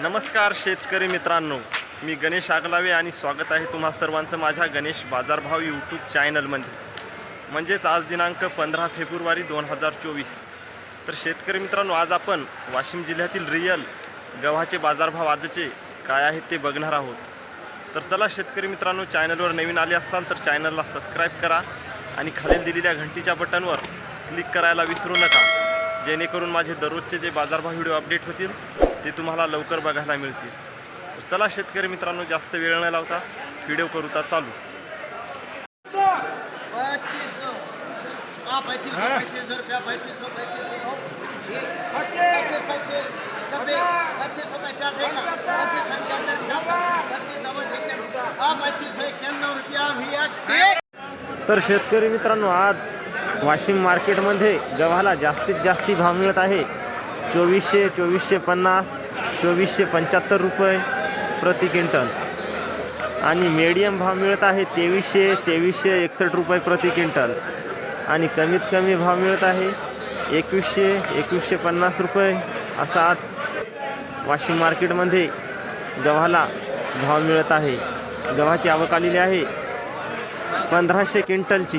नमस्कार शेतकरी मित्रांनो मी गणेश आगलावे आणि स्वागत आहे तुम्हा सर्वांचं माझ्या गणेश बाजारभाव यूट्यूब चॅनलमध्ये. म्हणजेच आज दिनांक पंधरा फेब्रुवारी दोन हजार चोवीस. तर शेतकरी मित्रांनो आज आपण वाशिम जिल्ह्यातील रियल गव्हाचे बाजारभाव आजचे काय आहेत ते बघणार आहोत. तर चला शेतकरी मित्रांनो चॅनलवर नवीन आले असाल तर चॅनलला सबस्क्राईब करा आणि खालील दिलेल्या घंटीच्या बटनवर क्लिक करायला विसरू नका. जेणेकरून माझे दररोजचे जे बाजारभाव व्हिडिओ अपडेट होतील ते तुम्हाला लवकर बघायला मिळतील. तर चला शेतकरी मित्रांनो जास्त वेळ न लावता व्हिडिओ करूता चालू. हाँ हाँ. तर शेतकरी मित्रांनो आज वाशिम मार्केटमध्ये गव्हाला जास्तीत जास्ती भाव मिळत आहे. चोवीसशे चोवीसशे पन्नास चोवीसशे पंच्याहत्तर रुपये प्रति क्विंटल. आणि मीडियम भाव मिळत आहे तेवीसशे तेवीसशे एकसष्ट रुपये प्रति क्विंटल. आणि कमीत कमी भाव मिळत आहे एकवीसशे एकवीसशे पन्नास रुपये असा आज वाशिम मार्केटमध्ये गव्हाला भाव मिळत आहे. गव्हाची आवक आलेली आहे. पंधराशे क्विंटलची.